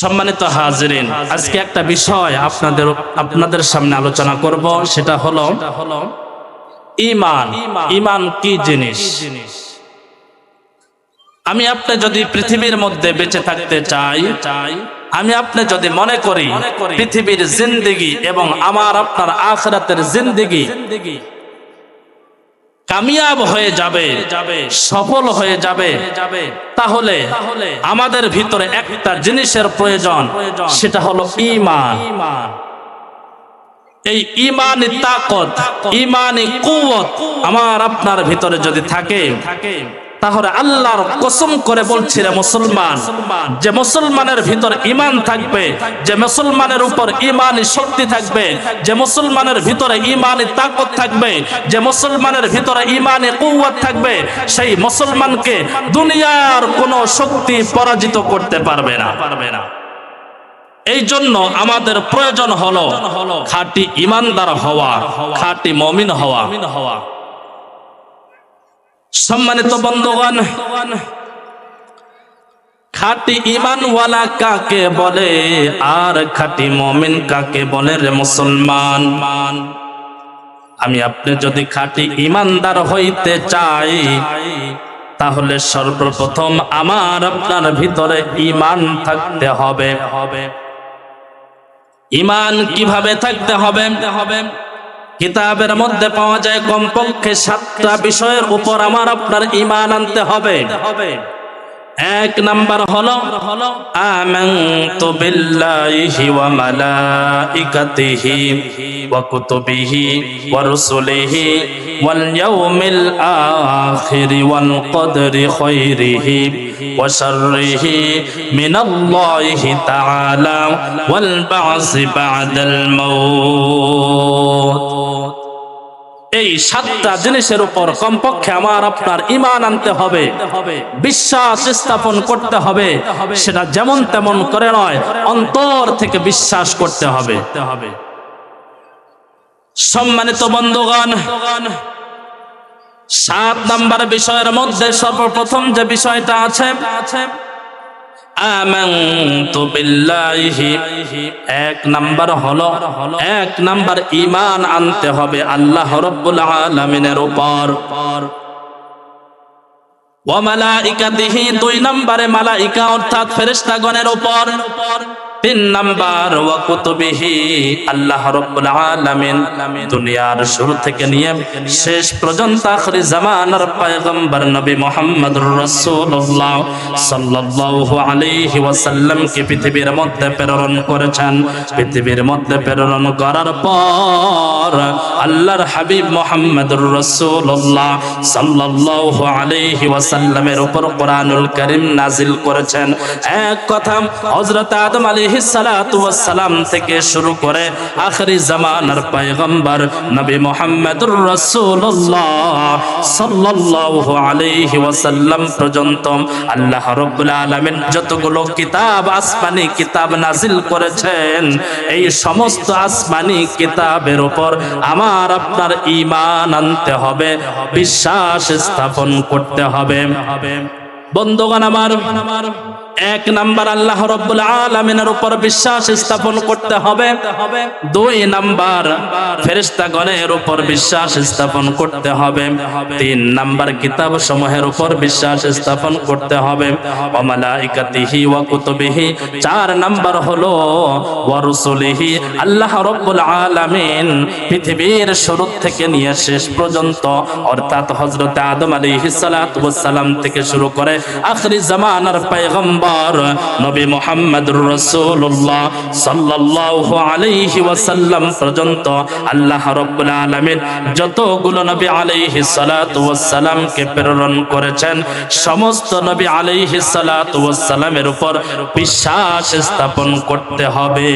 সম্মানিত হাজিরিন, আজকে একটা বিষয় আপনাদের আপনাদের সামনে আলোচনা করব, সেটা হলো ইমান। ইমান কি জিনিস? আমি আপনি যদি পৃথিবীর মধ্যে বেঁচে থাকতে চাই, আমি আপনি যদি মনে করি পৃথিবীর জিন্দিগি এবং আমার আপনার আখরাতের জিন্দিগি কামিয়াব হয়ে যাবে সফল হয়ে যাবে। যাবে। তাহলে আমাদের ভিতরে একটা জিনিসের প্রয়োজন সেটা হলো ইমান এই ইমানি তাকত ইমানি কুয়ত আমার আপনার ভিতরে যদি থাকে থাকে তাহলে আল্লাহর কসম করে বলছি রে মুসলমান, যে মুসলমানের ভিতর ইমান থাকবে, যে মুসলমানের উপর ইমানি শক্তি থাকবে, যে মুসলমানের ভিতরে ইমানি তাকত থাকবে, যে মুসলমানের ভিতরে ইমানি কুয়াত থাকবে, সেই মুসলমানকে দুনিয়ার কোনো শক্তি পরাজিত করতে পারবে না। পারবে না এই জন্য আমাদের প্রয়োজন হলো খাঁটি ইমানদার হওয়া, খাঁটি মমিন হওয়া হওয়া। সম্মানিত বন্ধুগণ, খাঁটি ইমানওয়ালা কাকে বলে, আর খাঁটি মমিন কাকে বলে রে মুসলমান? আমি আপনি যদি খাঁটি ইমানদার হইতে চাই, তাহলে সর্বপ্রথম আমার আপনার ভিতরে ইমান থাকতে হবে। হবে ইমান কীভাবে থাকতে হবে হবে? কিতাবের মধ্যে পাওয়া যায় কমপক্ষে সাতটা বিষয়ের উপর আমার আপনার ইমান আনতে হবে। এক নাম্বার হলো হলো আমানতু বিল্লাহি ওয়া মালাইকাতিহি ওয়া কুতুবিহি ওয়া রুসুলিহি ওয়াল ইয়াউমিল আখির ওয়াল কদরি খাইরিহি ওয়া শাররিহি মিনাল্লাহি তাআলা ওয়াল বা'সি বা'দাল মাউত। এই সাতটা জিনিসের উপর কমপক্ষে আমার আপনার ইমান আনতে হবে, বিশ্বাস স্থাপন করতে হবে, সেটা যেমন তেমন করে নয়, অন্তর থেকে বিশ্বাস করতে হবে। সম্মানিত বন্ধুগণ, সাত নাম্বার বিষয়ের মধ্যে সর্বপ্রথম যে বিষয়টা আছে আমানতু বিল্লাহি এক নাম্বার হলো এক নাম্বার ইমান আনতে হবে আল্লাহ রব্বুল আলামিনের উপর ওয়া মালাইকাতিহি দুই নম্বরে মালাইকা অর্থাৎ ফেরেশতাগণের উপর তিন নাম্বার, ওয়া কুতুবিহি আল্লাহ রাব্বুল আলামিন। দুনিয়ার শুরু থেকে নিয়ে শেষ পর্যন্ত আখরি জামানার পয়গম্বর নবী মুহাম্মদুর রাসূলুল্লাহ সাল্লাল্লাহু আলাইহি ওয়াসাল্লাম কে পৃথিবীর মধ্যে প্রেরণ করেছেন। পৃথিবীর মধ্যে প্রেরণ করার পর আল্লাহর হাবিব মুহাম্মদুর রাসূলুল্লাহ সাল্লাল্লাহু আলাইহি ওয়াসাল্লামের উপর কোরআনুল কারীম নাজিল করেছেন। এক কথা, হযরত আদম আলাইহিস সালাম থেকে শুরু করে আখরি জামানার পয়গম্বর নবী মুহাম্মদুর রাসূলুল্লাহ সাল্লাল্লাহু আলাইহি ওয়াসাল্লাম পর্যন্ত আল্লাহ রাব্বুল আলামিন যতগুলো কিতাব, আসমানি কিতাব নাজিল করেছেন, এই সমস্ত আসমানি কিতাবের উপর আমার আপনার ঈমান আনতে হবে, বিশ্বাস স্থাপন করতে হবে। বন্ধুগণ আমার এক নাম্বার আল্লাহ রব্বুল আলমিনের উপর বিশ্বাস স্থাপন করতে হবে। দুই নাম্বার ফেরেস্তাগণের উপর বিশ্বাস স্থাপন করতে হবে। তিন নাম্বার কিতাব সমূহের উপর বিশ্বাস স্থাপন করতে হবে। অমালাইকাতিহি ওয়া কুতুবিহি। চার নাম্বার হলো, ওয়া রুসুলিহি। আল্লাহ রব্বুল আলামিন পৃথিবীর শুরু থেকে নিয়ে শেষ পর্যন্ত, অর্থাৎ হযরত আদম আলাইহিস সালাতু ওয়াস সালাম থেকে শুরু করে আখরি জামানার পয়গম্বর নবী মোহাম্মদুর রসুল্লাহ সাল্লাল্লাহু আলাইহি ওয়াসাল্লাম পর্যন্ত আল্লাহ রাব্বুল আলামিন যতগুলো নবী আলাইহি সালামকে প্রেরণ করেছেন, সমস্ত নবী আলাইহি সালাতু ওয়াস সালামের উপর বিশ্বাস স্থাপন করতে হবে।